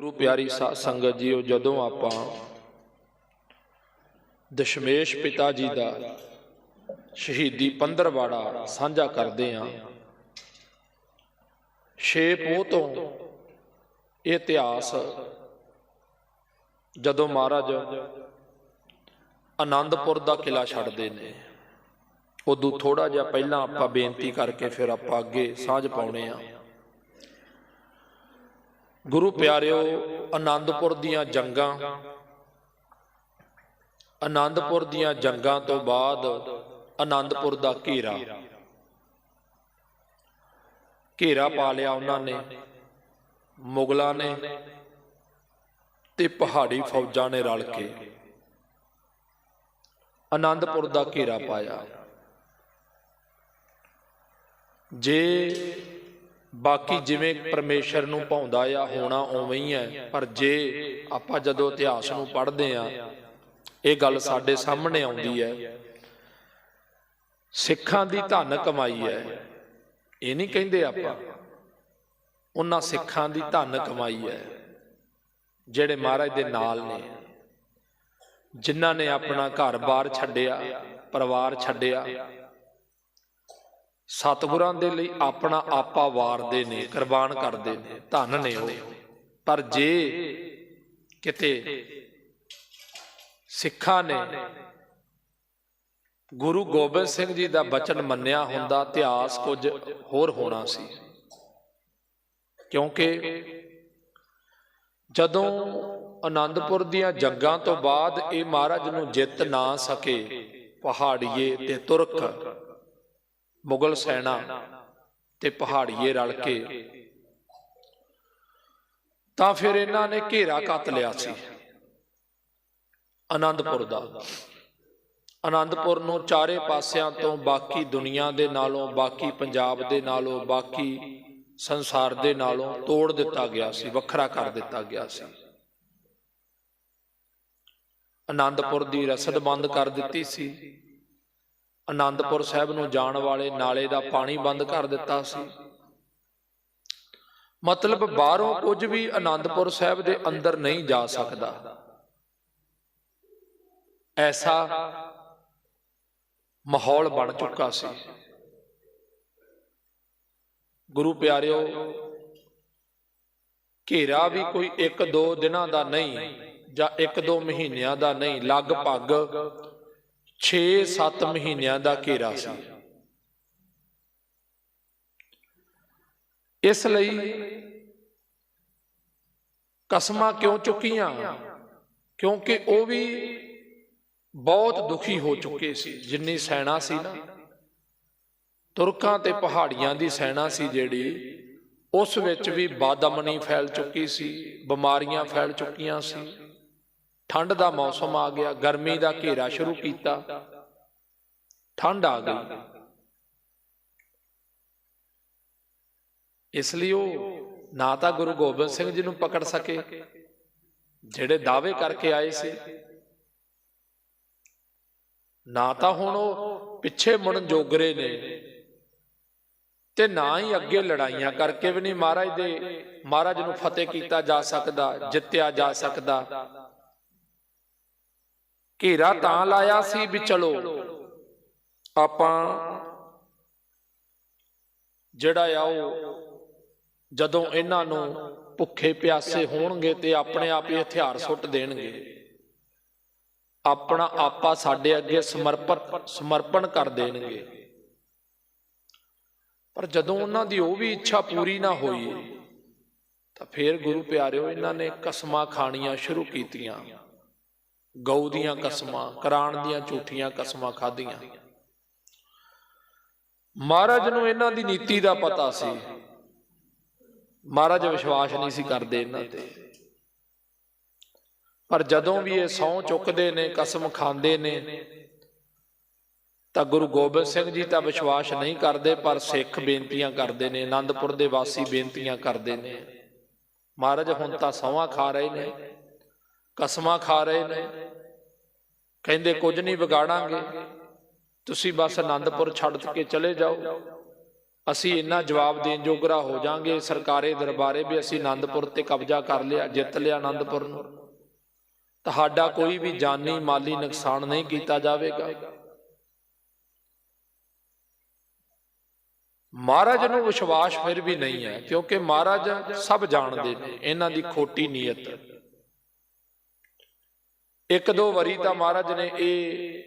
ਗੁਰੂ ਪਿਆਰੀ ਸਾਧ ਸੰਗਤ ਜੀਓ, ਜਦੋਂ ਆਪਾਂ ਦਸ਼ਮੇਸ਼ ਪਿਤਾ ਜੀ ਦਾ ਸ਼ਹੀਦੀ ਪੰਦਰਵਾੜਾ ਸਾਂਝਾ ਕਰਦੇ ਆਂ ਛੇ ਪੋਹ ਤੋਂ ਇਹ ਇਤਿਹਾਸ ਜਦੋਂ ਮਹਾਰਾਜ ਆਨੰਦਪੁਰ ਦਾ ਕਿਲਾ ਛੱਡਦੇ ਨੇ, ਉਦੋਂ ਥੋੜਾ ਜਿਹਾ ਪਹਿਲਾਂ ਆਪਾਂ ਬੇਨਤੀ ਕਰਕੇ ਫਿਰ ਆਪਾਂ ਅੱਗੇ ਸਾਂਝ ਪਾਉਣੇ ਆ ਗੁਰੂ ਪਿਆਰਿਓ, ਆਨੰਦਪੁਰ ਦੀਆਂ ਜੰਗਾਂ। ਆਨੰਦਪੁਰ ਦੀਆਂ ਜੰਗਾਂ ਤੋਂ ਬਾਅਦ ਆਨੰਦਪੁਰ ਦਾ ਘੇਰਾ। ਘੇਰਾ ਪਾ ਲਿਆ ਉਹਨਾਂ ਨੇ, ਮੁਗਲਾਂ ਨੇ ਤੇ ਪਹਾੜੀ ਫੌਜਾਂ ਨੇ ਰਲ ਕੇ। ਆਨੰਦਪੁਰ ਦਾ ਘੇਰਾ ਪਾਇਆ। ਜੇ ਬਾਕੀ ਜਿਵੇਂ ਪਰਮੇਸ਼ਰ ਨੂੰ ਪਾਉਂਦਾ ਆ, ਹੋਣਾ ਉਵੇਂ ਹੀ ਹੈ। ਪਰ ਜੇ ਆਪਾਂ ਜਦੋਂ ਇਤਿਹਾਸ ਨੂੰ ਪੜ੍ਹਦੇ ਆ ਇਹ ਗੱਲ ਸਾਡੇ ਸਾਹਮਣੇ ਆਉਂਦੀ ਹੈ। ਸਿੱਖਾਂ ਦੀ ਧਨ ਕਮਾਈ ਹੈ। ਇਹ ਨਹੀਂ ਕਹਿੰਦੇ ਆਪਾਂ, ਉਹਨਾਂ ਸਿੱਖਾਂ ਦੀ ਧਨ ਕਮਾਈ ਹੈ, ਜਿਹੜੇ ਮਹਾਰਾਜ ਦੇ ਨਾਲ ਨੇ, ਜਿਨ੍ਹਾਂ ਨੇ ਆਪਣਾ ਘਰ-ਬਾਰ ਛੱਡਿਆ, ਪਰਿਵਾਰ ਛੱਡਿਆ ਸਤਿਗੁਰਾਂ ਦੇ ਲਈ ਆਪਣਾ ਆਪਾ ਵਾਰਦੇ ਨੇ, ਕੁਰਬਾਨ ਕਰਦੇ ਨੇ, ਧਨ ਨੇ ਉਹ। ਪਰ ਜੇ ਕਿਤੇ ਸਿੱਖਾਂ ਨੇ ਗੁਰੂ ਗੋਬਿੰਦ ਸਿੰਘ ਜੀ ਦਾ ਬਚਨ ਮੰਨਿਆ ਹੁੰਦਾ, ਇਤਿਹਾਸ ਕੁਝ ਹੋਰ ਹੋਣਾ ਸੀ। ਕਿਉਂਕਿ ਜਦੋਂ ਆਨੰਦਪੁਰ ਦੀਆਂ ਜੰਗਾਂ ਤੋਂ ਬਾਅਦ ਇਹ ਮਹਾਰਾਜ ਨੂੰ ਜਿੱਤ ਨਾ ਸਕੇ, ਪਹਾੜੀਏ ਤੇ ਤੁਰਕ ਮੁਗਲ ਸੈਨਾ ਤੇ ਪਹਾੜੀਏ ਰਲ ਕੇ। ਤਾਂ ਫਿਰ ਇਹਨਾਂ ਨੇ ਘੇਰਾ ਕੱਤ ਲਿਆ ਸੀ। ਆਨੰਦਪੁਰ ਦਾ। ਆਨੰਦਪੁਰ ਨੂੰ ਚਾਰੇ ਪਾਸਿਆਂ ਤੋਂ ਬਾਕੀ ਦੁਨੀਆ ਦੇ ਨਾਲੋਂ, ਬਾਕੀ ਪੰਜਾਬ ਦੇ ਨਾਲੋਂ, ਬਾਕੀ ਸੰਸਾਰ ਦੇ ਨਾਲੋਂ ਤੋੜ ਦਿੱਤਾ ਗਿਆ ਸੀ, ਵੱਖਰਾ ਕਰ ਦਿੱਤਾ ਗਿਆ ਸੀ। ਆਨੰਦਪੁਰ ਦੀ ਰਸਦ ਬੰਦ ਕਰ ਦਿੱਤੀ ਸੀ। ਆਨੰਦਪੁਰ ਸਾਹਿਬ ਨੂੰ ਜਾਣ ਵਾਲੇ ਨਾਲੇ ਦਾ ਪਾਣੀ ਬੰਦ ਕਰ ਦਿੱਤਾ ਸੀ। ਮਤਲਬ ਬਾਹਰੋਂ ਕੁਝ ਵੀ ਆਨੰਦਪੁਰ ਸਾਹਿਬ ਦੇ ਅੰਦਰ ਨਹੀਂ ਜਾ ਸਕਦਾ। ਐਸਾ ਮਾਹੌਲ ਬਣ ਚੁੱਕਾ ਸੀ। ਗੁਰੂ ਪਿਆਰਿਓ, ਘੇਰਾ ਵੀ ਕੋਈ 1-2 ਦਿਨਾਂ ਦਾ ਨਹੀਂ ਜਾਂ 1-2 ਮਹੀਨਿਆਂ ਦਾ ਨਹੀਂ, ਲਗਭਗ 6-7 ਮਹੀਨਿਆਂ ਦਾ ਘੇਰਾ ਸੀ। ਇਸ ਲਈ ਕਸਮਾਂ ਕਿਉਂ ਚੁੱਕੀਆਂ? ਕਿਉਂਕਿ ਉਹ ਵੀ ਬਹੁਤ ਦੁਖੀ ਹੋ ਚੁੱਕੇ ਸੀ, ਜਿੰਨੀ ਸੈਨਾ ਸੀ ਨਾ। ਤੁਰਕਾਂ ਤੇ ਪਹਾੜੀਆਂ ਦੀ ਸੈਨਾ ਸੀ ਜਿਹੜੀ, ਉਸ ਵਿੱਚ ਵੀ ਬਾਦਮਨੀ ਫੈਲ ਚੁੱਕੀ ਸੀ, ਬਿਮਾਰੀਆਂ ਫੈਲ ਚੁੱਕੀਆਂ ਸੀ। ਠੰਡ ਦਾ ਮੌਸਮ ਆ ਗਿਆ, ਗਰਮੀ ਦਾ ਘੇਰਾ ਸ਼ੁਰੂ ਕੀਤਾ। ਠੰਡ ਆ ਗਈ। ਇਸ ਲਈ ਉਹ ਨਾ ਤਾਂ ਗੁਰੂ ਗੋਬਿੰਦ ਸਿੰਘ ਜੀ ਨੂੰ ਪਕੜ ਸਕੇ, ਜਿਹੜੇ ਦਾਅਵੇ ਕਰਕੇ ਆਏ ਸੀ। ਨਾ ਤਾਂ ਹੁਣ ਉਹ ਪਿੱਛੇ ਮੁੜਨ ਜੋਗਰੇ ਨੇ ਤੇ ਨਾ ਹੀ ਅੱਗੇ ਲੜਾਈਆਂ ਕਰਕੇ ਵੀ ਨਹੀਂ ਮਹਾਰਾਜ ਦੇ, ਮਹਾਰਾਜ ਨੂੰ ਫਤਿਹ ਕੀਤਾ ਜਾ ਸਕਦਾ, ਜਿੱਤਿਆ ਜਾ ਸਕਦਾ। ਘੇਰਾ ਤਾਂ ਲਾਇਆ ਸੀ ਵੀ ਚਲੋ। ਆਪਾਂ ਜਿਹੜਾ ਆ ਉਹ ਜਦੋਂ ਇਹਨਾਂ ਨੂੰ ਭੁੱਖੇ ਪਿਆਸੇ ਹੋਣਗੇ ਤੇ ਆਪਣੇ ਆਪ ਹੀ ਹਥਿਆਰ ਸੁੱਟ ਦੇਣਗੇ। ਆਪਣਾ ਆਪਾ ਸਾਡੇ ਅੱਗੇ ਸਮਰਪਿਤ ਸਮਰਪਣ ਕਰ ਦੇਣਗੇ। ਪਰ ਜਦੋਂ ਉਹਨਾਂ ਦੀ ਉਹ ਵੀ ਇੱਛਾ ਪੂਰੀ ਨਾ ਹੋਈ ਤਾਂ ਫਿਰ ਗੁਰੂ ਪਿਆਰਿਓ ਇਹਨਾਂ ਨੇ ਕਸਮਾਂ ਖਾਣੀਆਂ ਸ਼ੁਰੂ ਕੀਤੀਆਂ। ਗਊ ਦੀਆਂ ਕਸਮਾਂ ਕਰਾਣ ਦੀਆਂ ਝੂਠੀਆਂ ਕਸਮਾਂ ਖਾਧੀਆਂ। ਮਹਾਰਾਜ ਨੂੰ ਇਹਨਾਂ ਦੀ ਨੀਤੀ ਦਾ ਪਤਾ ਸੀ। ਮਹਾਰਾਜ ਵਿਸ਼ਵਾਸ ਨਹੀਂ ਸੀ ਕਰਦੇ ਇਹਨਾਂ ਤੇ। ਪਰ ਜਦੋਂ ਵੀ ਇਹ ਸੌ ਚੁੱਕਦੇ ਨੇ ਕਸਮ ਖਾਂਦੇ ਨੇ ਤਾਂ ਗੁਰੂ ਗੋਬਿੰਦ ਸਿੰਘ ਜੀ ਤਾਂ ਵਿਸ਼ਵਾਸ ਨਹੀਂ ਕਰਦੇ ਪਰ ਸਿੱਖ ਬੇਨਤੀਆਂ ਕਰਦੇ ਨੇ ਆਨੰਦਪੁਰ ਦੇ ਵਾਸੀ ਬੇਨਤੀਆਂ ਕਰਦੇ ਨੇ। ਮਹਾਰਾਜ ਹੁਣ ਤਾਂ ਸੌਆਂ ਖਾ ਰਹੇ ਨੇ। ਕਸਮਾਂ ਖਾ ਰਹੇ ਨੇ। ਕਹਿੰਦੇ, ਕੁਝ ਨਹੀਂ ਵਿਗਾੜਾਂਗੇ। ਤੁਸੀਂ ਬਸ ਆਨੰਦਪੁਰ ਛੱਡ ਕੇ ਚਲੇ ਜਾਓ। ਅਸੀਂ ਇੰਨਾ ਜਵਾਬ ਦੇਣ ਜੋਗਰਾ ਹੋ ਜਾਾਂਗੇ। ਸਰਕਾਰੇ ਦਰਬਾਰੇ ਵੀ ਅਸੀਂ ਆਨੰਦਪੁਰ ਤੇ ਕਬਜ਼ਾ ਕਰ ਲਿਆ, ਜਿੱਤ ਲਿਆ ਆਨੰਦਪੁਰ ਨੂੰ। ਤੁਹਾਡਾ ਕੋਈ ਵੀ ਜਾਨੀ ਮਾਲੀ ਨੁਕਸਾਨ ਨਹੀਂ ਕੀਤਾ ਜਾਵੇਗਾ। ਮਹਾਰਾਜ ਨੂੰ ਵਿਸ਼ਵਾਸ ਫਿਰ ਵੀ ਨਹੀਂ ਹੈ, ਕਿਉਂਕਿ ਮਹਾਰਾਜ ਸਭ ਜਾਣਦੇ ਨੇ। ਇਹਨਾਂ ਦੀ ਖੋਟੀ ਨੀਅਤ। ਇੱਕ ਦੋ ਵਾਰੀ ਤਾਂ ਮਹਾਰਾਜ ਨੇ ਇਹ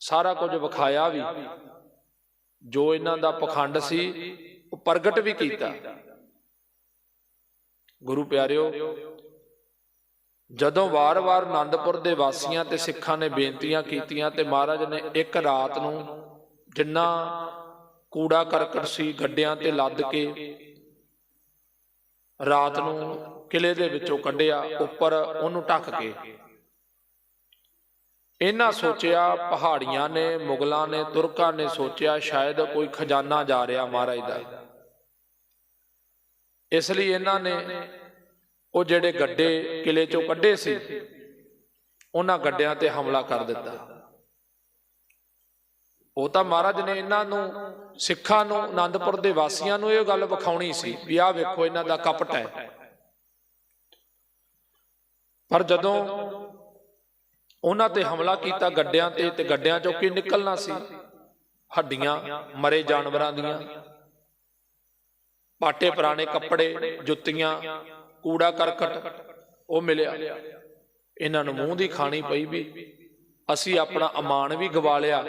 ਸਾਰਾ ਕੁਝ ਵਿਖਾਇਆ ਵੀ, ਜੋ ਇਹਨਾਂ ਦਾ ਪਖੰਡ ਸੀ, ਉਹ ਪ੍ਰਗਟ ਵੀ ਕੀਤਾ। ਗੁਰੂ ਪਿਆਰਿਓ, ਜਦੋਂ ਵਾਰ-ਵਾਰ ਆਨੰਦਪੁਰ ਦੇ ਵਾਸੀਆਂ ਤੇ ਸਿੱਖਾਂ ਨੇ ਬੇਨਤੀਆਂ ਕੀਤੀਆਂ ਤੇ ਮਹਾਰਾਜ ਨੇ ਇੱਕ ਰਾਤ ਨੂੰ ਜਿੰਨਾ ਕੂੜਾ ਕਰਕਟ ਸੀ ਗੱਡਿਆਂ ਤੇ ਲੱਦ ਕੇ ਰਾਤ ਨੂੰ ਕਿਲੇ ਦੇ ਵਿੱਚੋਂ ਕੱਢਿਆ, ਉੱਪਰ ਉਹਨੂੰ ਢੱਕ ਕੇ। ਇਹਨਾਂ ਸੋਚਿਆ ਪਹਾੜੀਆਂ ਨੇ ਮੁਗਲਾਂ ਨੇ ਤੁਰਕਾਂ ਨੇ ਸੋਚਿਆ ਸ਼ਾਇਦ ਕੋਈ ਖਜ਼ਾਨਾ ਜਾ ਰਿਹਾ ਮਹਾਰਾਜ ਦਾ। ਇਸ ਲਈ ਇਹਨਾਂ ਨੇ ਉਹ ਜਿਹੜੇ ਗੱਡੇ ਕਿਲੇ ਚੋਂ ਕੱਢੇ ਸੀ ਉਹਨਾਂ ਗੱਡਿਆਂ ਤੇ ਹਮਲਾ ਕਰ ਦਿੱਤਾ। ਉਹ ਤਾਂ ਮਹਾਰਾਜ ਨੇ ਇਹਨਾਂ ਨੂੰ ਸਿੱਖਾਂ ਨੂੰ ਆਨੰਦਪੁਰ ਦੇ ਵਾਸੀਆਂ ਨੂੰ ਇਹ ਗੱਲ ਵਿਖਾਉਣੀ ਸੀ ਵੀ ਆਹ ਵੇਖੋ ਇਹਨਾਂ ਦਾ ਕਪਟ ਹੈ। ਪਰ ਜਦੋਂ ਉਹਨਾਂ ਤੇ ਹਮਲਾ ਕੀਤਾ ਗੱਡਿਆਂ ਤੇ ਤੇ ਗੱਡਿਆਂ ਚੋਂ ਕੀ ਨਿਕਲਣਾ ਸੀ? ਹੱਡੀਆਂ, ਮਰੇ ਜਾਨਵਰਾਂ ਦੀਆਂ। ਪਾਟੇ ਪੁਰਾਣੇ ਕੱਪੜੇ, ਜੁੱਤੀਆਂ, ਕੂੜਾ ਕਰਕਟ, ਉਹ ਮਿਲਿਆ। ਇਹਨਾਂ ਨੂੰ ਮੂੰਹ ਦੀ ਖਾਣੀ ਪਈ ਵੀ। ਅਸੀਂ ਆਪਣਾ ਅਮਾਨ ਵੀ ਗਵਾ ਲਿਆ,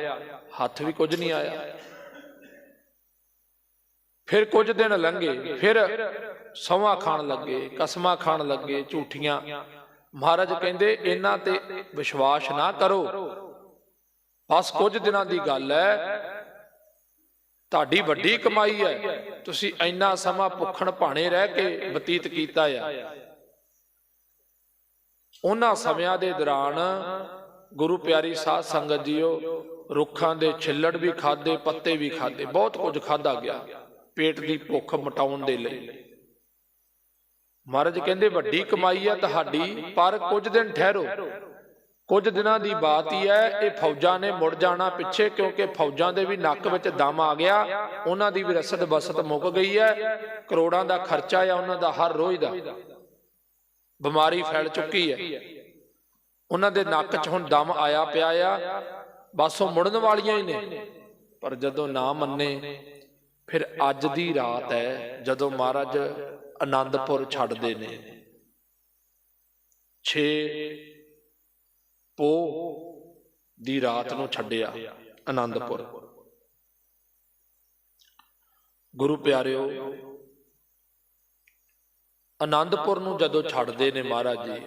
ਹੱਥ ਵੀ ਕੁਝ ਨਹੀਂ ਆਇਆ। ਫਿਰ ਕੁਝ ਦਿਨ ਲੰਘੇ, ਫਿਰ ਸਮਾਂ ਖਾਣ ਲੱਗੇ, ਕਸਮਾਂ ਖਾਣ ਲੱਗੇ, ਝੂਠੀਆਂ ਮਹਾਰਾਜ ਕਹਿੰਦੇ, ਇਹਨਾਂ ਤੇ ਵਿਸ਼ਵਾਸ ਨਾ ਕਰੋ। ਬਸ ਕੁਝ ਦਿਨਾਂ ਦੀ ਗੱਲ ਹੈ। ਤੁਹਾਡੀ ਵੱਡੀ ਕਮਾਈ ਹੈ। ਤੁਸੀਂ ਇੰਨਾ ਸਮਾਂ ਭੁੱਖਣ ਭਾਣੇ ਰਹਿ ਕੇ ਬਤੀਤ ਕੀਤਾ ਆ। ਉਹਨਾਂ ਸਮਿਆਂ ਦੇ ਦੌਰਾਨ ਗੁਰੂ ਪਿਆਰੀ ਸਾਧ ਸੰਗਤ ਜੀਓ, ਰੁੱਖਾਂ ਦੇ ਛਿੱਲੜ ਵੀ ਖਾਦੇ, ਪੱਤੇ ਵੀ ਖਾਦੇ, ਬਹੁਤ ਕੁਝ ਖਾਦਾ ਗਿਆ। ਪੇਟ ਦੀ ਭੁੱਖ ਮਟਾਉਣ ਦੇ ਲਈ। ਮਹਾਰਾਜ ਕਹਿੰਦੇ ਵੱਡੀ ਕਮਾਈ ਆ ਤੁਹਾਡੀ ਪਰ ਕੁਝ ਦਿਨ ਠਹਿਰੋ। ਕੁਝ ਦਿਨਾਂ ਦੀ ਬਾਤ ਹੀ ਹੈ ਇਹ ਫੌਜਾਂ ਨੇ ਮੁੜ ਜਾਣਾ ਪਿੱਛੇ ਕਿਉਂਕਿ ਫੌਜਾਂ ਦੇ ਵੀ ਨੱਕ ਵਿੱਚ ਦਮ ਆ ਗਿਆ ਉਹਨਾਂ ਦੀ ਵੀ ਰਸਦ ਬਸਤ ਮੁੱਕ ਗਈ ਹੈ। ਕਰੋੜਾਂ ਦਾ ਖਰਚਾ ਆ ਉਹਨਾਂ ਦਾ ਹਰ ਰੋਜ਼ ਦਾ। ਬਿਮਾਰੀ ਫੈਲ ਚੁੱਕੀ ਹੈ। ਉਹਨਾਂ ਦੇ ਨੱਕ 'ਚ ਹੁਣ ਦਮ ਆਇਆ ਪਿਆ ਆ। ਬਸ ਉਹ ਮੁੜਨ ਵਾਲੀਆਂ ਹੀ ਨੇ। ਪਰ ਜਦੋਂ ਨਾ ਮੰਨੇ ਫਿਰ ਅੱਜ ਦੀ ਰਾਤ ਹੈ ਜਦੋਂ ਮਹਾਰਾਜ ਆਨੰਦਪੁਰ ਛੱਡਦੇ ਨੇ। 6 ਪੋ ਦੀ ਰਾਤ ਨੂੰ ਛੱਡਿਆ ਆਨੰਦਪੁਰ ਗੁਰੂ ਪਿਆਰਿਓ ਆਨੰਦਪੁਰ ਨੂੰ ਜਦੋਂ ਛੱਡਦੇ ਨੇ ਮਹਾਰਾਜ ਜੀ,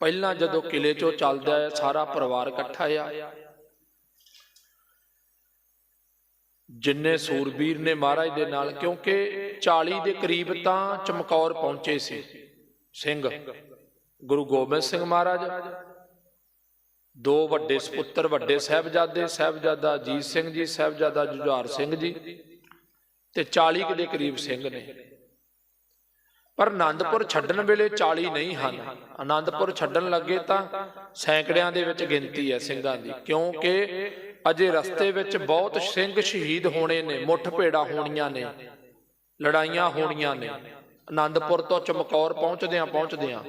ਪਹਿਲਾਂ ਜਦੋਂ ਕਿਲੇ ਚੋਂ ਚੱਲਦਾ ਹੈ, ਸਾਰਾ ਪਰਿਵਾਰ ਇਕੱਠਾ ਆ। ਜਿੰਨੇ ਸੂਰਬੀਰ ਨੇ ਮਹਾਰਾਜ ਦੇ ਨਾਲ, ਕਿਉਂਕਿ 40 ਦੇ ਕਰੀਬ ਤਾਂ ਚਮਕੌਰ ਪਹੁੰਚੇ ਸੀ। ਸਿੰਘ, ਗੁਰੂ ਗੋਬਿੰਦ ਸਿੰਘ ਮਹਾਰਾਜ, ਦੋ ਵੱਡੇ ਸੁਪੁੱਤਰ ਵੱਡੇ ਸਾਹਿਬਜ਼ਾਦੇ, ਸਾਹਿਬਜ਼ਾਦਾ ਅਜੀਤ ਸਿੰਘ ਜੀ, ਸਾਹਿਬਜ਼ਾਦਾ ਜੁਝਾਰ ਸਿੰਘ ਜੀ ਤੇ 40 ਦੇ ਕਰੀਬ ਸਿੰਘ ਨੇ। ਪਰ ਆਨੰਦਪੁਰ ਛੱਡਣ ਵੇਲੇ 40 ਨਹੀਂ ਹਨ। ਆਨੰਦਪੁਰ ਛੱਡਣ ਲੱਗੇ ਤਾਂ ਸੈਂਕੜਿਆਂ ਦੇ ਵਿੱਚ ਗਿਣਤੀ ਹੈ ਸਿੰਘਾਂ ਦੀ, ਕਿਉਂਕਿ ਅਜੇ ਰਸਤੇ ਵਿੱਚ ਬਹੁਤ ਸਿੰਘ ਸ਼ਹੀਦ ਹੋਣੇ ਨੇ, ਮੁੱਠ ਭੇੜਾ ਹੋਣੀਆਂ ਨੇ, ਲੜਾਈਆਂ ਹੋਣੀਆਂ ਨੇ। ਆਨੰਦਪੁਰ ਤੋਂ ਚਮਕੌਰ ਪਹੁੰਚਦਿਆਂ ਪਹੁੰਚਦਿਆਂ।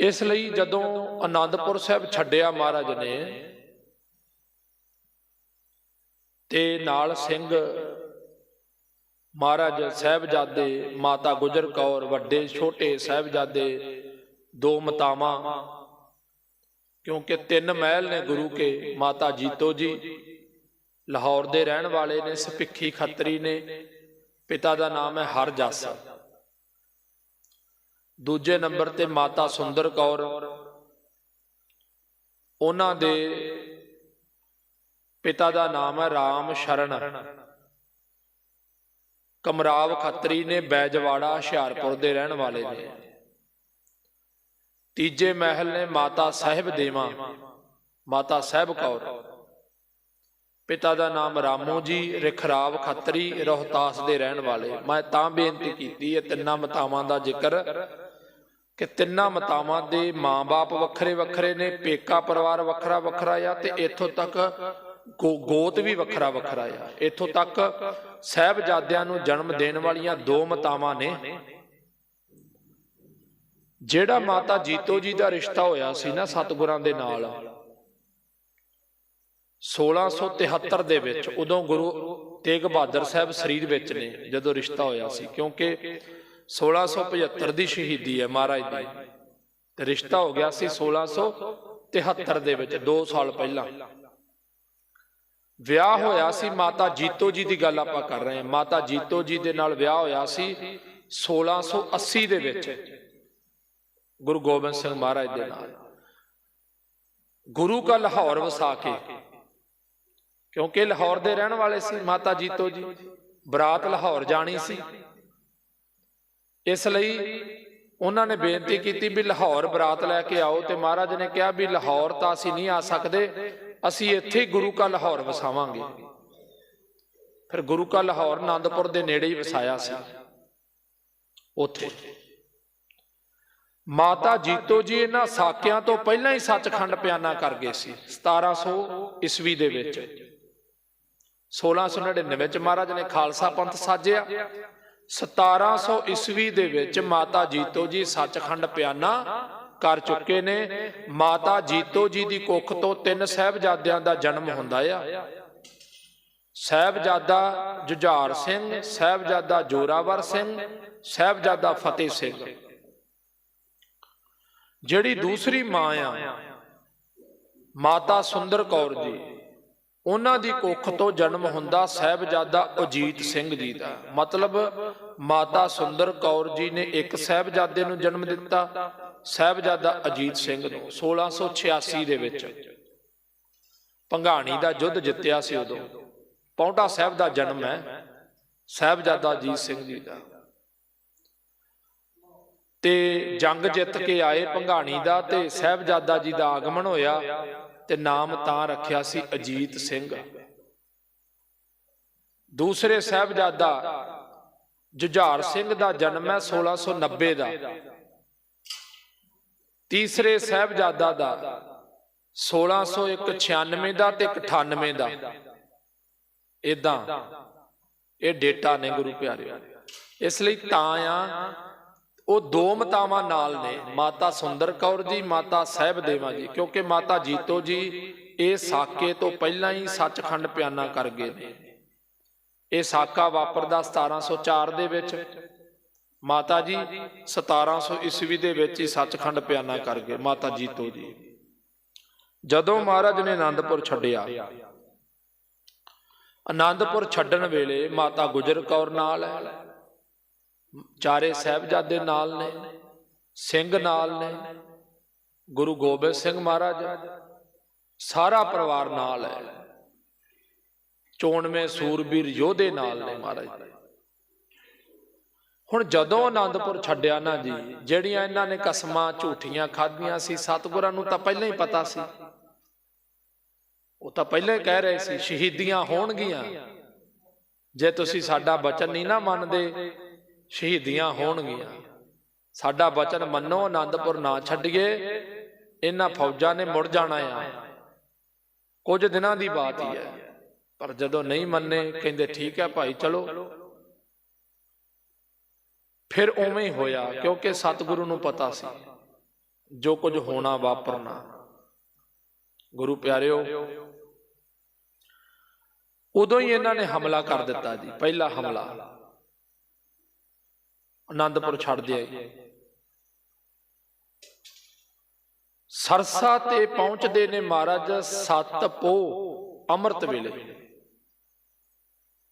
ਇਸ ਲਈ ਜਦੋਂ ਆਨੰਦਪੁਰ ਸਾਹਿਬ ਛੱਡਿਆ ਮਹਾਰਾਜ ਨੇ, ਤੇ ਨਾਲ ਸਿੰਘ ਮਹਾਰਾਜ ਸਾਹਿਬਜ਼ਾਦੇ ਮਾਤਾ ਗੁਜਰ ਕੌਰ, ਵੱਡੇ ਛੋਟੇ ਸਾਹਿਬਜ਼ਾਦੇ, ਦੋ ਮਤਾਵਾਂ ਕਿਉਂਕਿ ਤਿੰਨ ਮਹਿਲ ਨੇ ਗੁਰੂ ਕੇ, ਮਾਤਾ ਜੀਤੋ ਜੀ। ਲਾਹੌਰ ਦੇ ਰਹਿਣ ਵਾਲੇ ਨੇ, ਸਪਿੱਖੀ ਖੱਤਰੀ ਨੇ। ਪਿਤਾ ਦਾ ਨਾਮ ਹੈ ਹਰਜਸ। ਦੂਜੇ ਨੰਬਰ ਤੇ ਮਾਤਾ ਸੁੰਦਰ ਕੌਰ। ਉਹਨਾਂ ਦੇ ਪਿਤਾ ਦਾ ਨਾਮ ਹੈ ਰਾਮ ਸ਼ਰਨ। ਕਮਰਾਵ ਖੱਤਰੀ ਨੇ ਬੈਜਵਾੜਾ, ਹੁਸ਼ਿਆਰਪੁਰ ਦੇ ਰਹਿਣ ਵਾਲੇ ਨੇ। ਤੀਜੇ ਮਹਿਲ ਨੇ ਮਾਤਾ ਸਾਹਿਬ ਦੇਵਾ, ਮਾਤਾ ਸਾਹਿਬ ਕੌਰ। ਪਿਤਾ ਦਾ ਨਾਮ ਰਾਮੋ ਜੀ ਰਖਰਾਵ ਖੱਤਰੀ, ਰੋਹਤਾਸ ਦੇ ਰਹਿਣ ਵਾਲੇ। ਮੈਂ ਤਾਂ ਬੇਨਤੀ ਕੀਤੀ ਇਹ ਤਿੰਨਾਂ ਮਤਾਵਾਂ ਦਾ ਜ਼ਿਕਰ, ਕਿ ਤਿੰਨਾਂ ਮਤਾਵਾਂ ਦੇ ਮਾਂ-ਬਾਪ ਵੱਖਰੇ ਵੱਖਰੇ ਨੇ, ਪੇਕਾ ਪਰਿਵਾਰ ਵੱਖਰਾ ਵੱਖਰਾ ਆ ਤੇ ਇੱਥੋਂ ਤੱਕ ਗੋ- ਗੋਤ ਵੀ ਵੱਖਰਾ ਵੱਖਰਾ ਆ। ਇੱਥੋਂ ਤੱਕ ਸਹਿਬਜ਼ਾਦਿਆਂ ਨੂੰ ਜਨਮ ਦੇਣ ਵਾਲੀਆਂ ਦੋ ਮਤਾਵਾਂ ਨੇ। ਜਿਹੜਾ ਮਾਤਾ ਜੀਤੋ ਜੀ ਦਾ ਰਿਸ਼ਤਾ ਹੋਇਆ ਸੀ ਨਾ ਸਤਿਗੁਰਾਂ ਦੇ ਨਾਲ 1673 ਦੇ ਵਿੱਚ ਉਦੋਂ ਗੁਰੂ ਤੇਗ ਬਹਾਦਰ ਸਾਹਿਬ ਸਰੀਰ ਵਿੱਚ ਨੇ ਜਦੋਂ ਰਿਸ਼ਤਾ ਹੋਇਆ ਸੀ, ਕਿਉਂਕਿ 1675 ਦੀ ਸ਼ਹੀਦੀ ਹੈ ਮਹਾਰਾਜ ਦੀ। ਤੇ ਰਿਸ਼ਤਾ ਹੋ ਗਿਆ ਸੀ 1673 ਦੇ ਵਿੱਚ 2 ਸਾਲ ਪਹਿਲਾਂ। ਵਿਆਹ ਹੋਇਆ ਸੀ ਮਾਤਾ ਜੀਤੋ ਜੀ ਦੀ ਗੱਲ ਆਪਾਂ ਕਰ ਰਹੇ ਹਾਂ। ਮਾਤਾ ਜੀਤੋ ਜੀ ਦੇ ਨਾਲ ਵਿਆਹ ਹੋਇਆ ਸੀ 1680 ਦੇ ਵਿੱਚ। ਗੁਰੂ ਗੋਬਿੰਦ ਸਿੰਘ ਮਹਾਰਾਜ ਦੇ ਨਾਲ। ਗੁਰੂ ਕਾ ਲਾਹੌਰ ਵਸਾ ਕੇ, ਕਿਉਂਕਿ ਲਾਹੌਰ ਦੇ ਰਹਿਣ ਵਾਲੇ ਸੀ ਮਾਤਾ ਜੀਤੋ ਜੀ, ਬਰਾਤ ਲਾਹੌਰ ਜਾਣੀ ਸੀ। ਇਸ ਲਈ ਉਹਨਾਂ ਨੇ ਬੇਨਤੀ ਕੀਤੀ ਵੀ ਲਾਹੌਰ ਬਰਾਤ ਲੈ ਕੇ ਆਓ ਤੇ ਮਹਾਰਾਜ ਨੇ ਕਿਹਾ ਵੀ ਲਾਹੌਰ ਤਾਂ ਅਸੀਂ ਨਹੀਂ ਆ ਸਕਦੇ, ਅਸੀਂ ਇੱਥੇ ਹੀ ਗੁਰੂ ਕਾ ਲਾਹੌਰ ਵਸਾਵਾਂਗੇ। ਫਿਰ ਗੁਰੂ ਕਾ ਲਾਹੌਰ ਆਨੰਦਪੁਰ ਦੇ ਨੇੜੇ ਹੀ ਵਸਾਇਆ ਸੀ। ਉੱਥੇ ਮਾਤਾ ਜੀਤੋ ਜੀ ਇਹਨਾਂ ਸਾਕਿਆਂ ਤੋਂ ਪਹਿਲਾਂ ਹੀ ਸੱਚਖੰਡ ਪਿਆਨਾ ਕਰ ਗਏ ਸੀ 1700 ਈਸਵੀ ਦੇ ਵਿੱਚ। 1699 ਵਿੱਚ ਮਹਾਰਾਜ ਨੇ ਖਾਲਸਾ ਪੰਥ ਸਾਜਿਆ। 1700 ਈਸਵੀ ਦੇ ਵਿੱਚ ਮਾਤਾ ਜੀਤੋ ਜੀ ਸੱਚਖੰਡ ਪਿਆਨਾ ਕਰ ਚੁੱਕੇ ਨੇ। ਮਾਤਾ ਜੀਤੋ ਜੀ ਦੀ ਕੁੱਖ ਤੋਂ ਤਿੰਨ ਸਹਿਬਜ਼ਾਦਿਆਂ ਦਾ ਜਨਮ ਹੁੰਦਾ ਆ। ਸਹਿਬਜ਼ਾਦਾ ਜੁਝਾਰ ਸਿੰਘ, ਸਹਿਬਜ਼ਾਦਾ ਜੋਰਾਵਰ ਸਿੰਘ, ਸਹਿਬਜ਼ਾਦਾ ਫਤਿਹ ਸਿੰਘ। ਜਿਹੜੀ ਦੂਸਰੀ ਮਾਂ ਆ ਮਾਤਾ ਸੁੰਦਰ ਕੌਰ ਜੀ ਉਹਨਾਂ ਦੀ ਕੁੱਖ ਤੋਂ ਜਨਮ ਹੁੰਦਾ ਸਹਿਬਜ਼ਾਦਾ ਅਜੀਤ ਸਿੰਘ ਜੀ ਦਾ। ਮਤਲਬ ਮਾਤਾ ਸੁੰਦਰ ਕੌਰ ਜੀ ਨੇ ਇੱਕ ਸਹਿਬਜ਼ਾਦੇ ਨੂੰ ਜਨਮ ਦਿੱਤਾ ਸਹਿਬਜ਼ਾਦਾ ਅਜੀਤ ਸਿੰਘ ਨੂੰ 1686 ਦੇ ਵਿੱਚ। ਭੰਗਾਣੀ ਦਾ ਯੁੱਧ ਜਿੱਤਿਆ ਸੀ ਉਦੋਂ। ਪੌਂਟਾ ਸਾਹਿਬ ਦਾ ਜਨਮ ਹੈ ਸਹਿਬਜ਼ਾਦਾ ਅਜੀਤ ਸਿੰਘ ਜੀ ਦਾ। ਤੇ ਜੰਗ ਜਿੱਤ ਕੇ ਆਏ ਭੰਗਾਣੀ ਦਾ ਤੇ ਸਹਿਬਜ਼ਾਦਾ ਜੀ ਦਾ ਆਗਮਨ ਹੋਇਆ ਤੇ ਨਾਮ ਤਾਂ ਰੱਖਿਆ ਸੀ ਅਜੀਤ ਸਿੰਘ। ਦੂਸਰੇ ਸਹਿਬਜ਼ਾਦਾ ਜੁਝਾਰ ਸਿੰਘ ਦਾ ਜਨਮ ਹੈ 1690 ਦਾ। ਤੀਸਰੇ ਸਹਿਬਜ਼ਾਦਾ ਦਾ 1696 ਦਾ ਤੇ 98 ਦਾ। ਇਦਾਂ ਇਹ ਡੇਟਾ ਨੇ ਗੁਰੂ ਪਿਆਰਿਓ। ਇਸ ਲਈ ਤਾਂ ਆ ਉਹ ਦੋ ਮਤਾਵਾਂ ਨਾਲ ਨੇ, ਮਾਤਾ ਸੁੰਦਰ ਕੌਰ ਜੀ, ਮਾਤਾ ਸਾਹਿਬ ਦੇਵਾ ਜੀ, ਕਿਉਂਕਿ ਮਾਤਾ ਜੀਤੋ ਜੀ ਇਹ ਸਾਕੇ ਤੋਂ ਪਹਿਲਾਂ ਹੀ ਸੱਚਖੰਡ ਪਿਆਨਾ ਕਰ ਗਏ ਨੇ। ਇਹ ਸਾਕਾ ਵਾਪਰਦਾ 1704 ਦੇ ਵਿੱਚ, ਮਾਤਾ ਜੀ 1700 ਈਸਵੀ ਦੇ ਵਿੱਚ ਹੀ ਸੱਚਖੰਡ ਪਿਆਨਾ ਕਰ ਗਏ, ਮਾਤਾ ਜੀਤੋ ਜੀ। ਜਦੋਂ ਮਹਾਰਾਜ ਨੇ ਆਨੰਦਪੁਰ ਛੱਡਿਆ ਆਨੰਦਪੁਰ ਛੱਡਣ ਵੇਲੇ ਮਾਤਾ ਗੁਜਰ ਕੌਰ ਨਾਲ ਹੈ ਚਾਰੇ ਸਾਹਿਬਜ਼ਾਦੇ ਨਾਲ ਨੇ, ਸਿੰਘ ਨਾਲ ਨੇ, ਗੁਰੂ ਗੋਬਿੰਦ ਸਿੰਘ ਮਹਾਰਾਜ, ਸਾਰਾ ਪਰਿਵਾਰ ਨਾਲ ਹੈ। ਚੋਣਵੇਂ ਸੂਰਬੀਰ ਯੋਧੇ ਨਾਲ ਨੇ ਮਹਾਰਾਜ। ਹੁਣ ਜਦੋਂ ਆਨੰਦਪੁਰ ਛੱਡਿਆ ਨਾ ਜੀ, ਜਿਹੜੀਆਂ ਇਹਨਾਂ ਨੇ ਕਸਮਾਂ ਝੂਠੀਆਂ ਖਾਧੀਆਂ ਸੀ, ਸਤਿਗੁਰਾਂ ਨੂੰ ਤਾਂ ਪਹਿਲਾਂ ਹੀ ਪਤਾ ਸੀ। ਉਹ ਤਾਂ ਪਹਿਲਾਂ ਹੀ ਕਹਿ ਰਹੇ ਸੀ, ਸ਼ਹੀਦੀਆਂ ਹੋਣਗੀਆਂ। ਜੇ ਤੁਸੀਂ ਸਾਡਾ ਬਚਨ ਨਹੀਂ ਨਾ ਮੰਨਦੇ ਸ਼ਹੀਦੀਆਂ ਹੋਣਗੀਆਂ। ਸਾਡਾ ਬਚਨ ਮੰਨੋ, ਆਨੰਦਪੁਰ ਨਾ ਛੱਡੀਏ, ਇਹਨਾਂ ਫੌਜਾਂ ਨੇ ਮੁੜ ਜਾਣਾ ਆ। ਕੁਝ ਦਿਨਾਂ ਦੀ ਬਾਤ ਹੀ ਹੈ, ਪਰ ਜਦੋਂ ਨਹੀਂ ਮੰਨੇ, ਕਹਿੰਦੇ ਠੀਕ ਹੈ ਭਾਈ, ਚਲੋ। ਫਿਰ ਉਵੇਂ ਹੀ ਹੋਇਆ, ਕਿਉਂਕਿ ਸਤਿਗੁਰੂ ਨੂੰ ਪਤਾ ਸੀ, ਜੋ ਕੁਝ ਹੋਣਾ ਵਾਪਰਨਾ। ਗੁਰੂ ਪਿਆਰਿਓ, ਉਦੋਂ ਹੀ ਇਹਨਾਂ ਨੇ ਹਮਲਾ ਕਰ ਦਿੱਤਾ ਜੀ, ਪਹਿਲਾ ਹਮਲਾ। ਆਨੰਦਪੁਰ ਛੱਡ ਦਿਆ ਸਰਸਾ ਤੇ ਪਹੁੰਚਦੇ ਨੇ ਮਹਾਰਾਜ ਸਤ ਪੋ ਅੰਮ੍ਰਿਤ ਵੇਲੇ।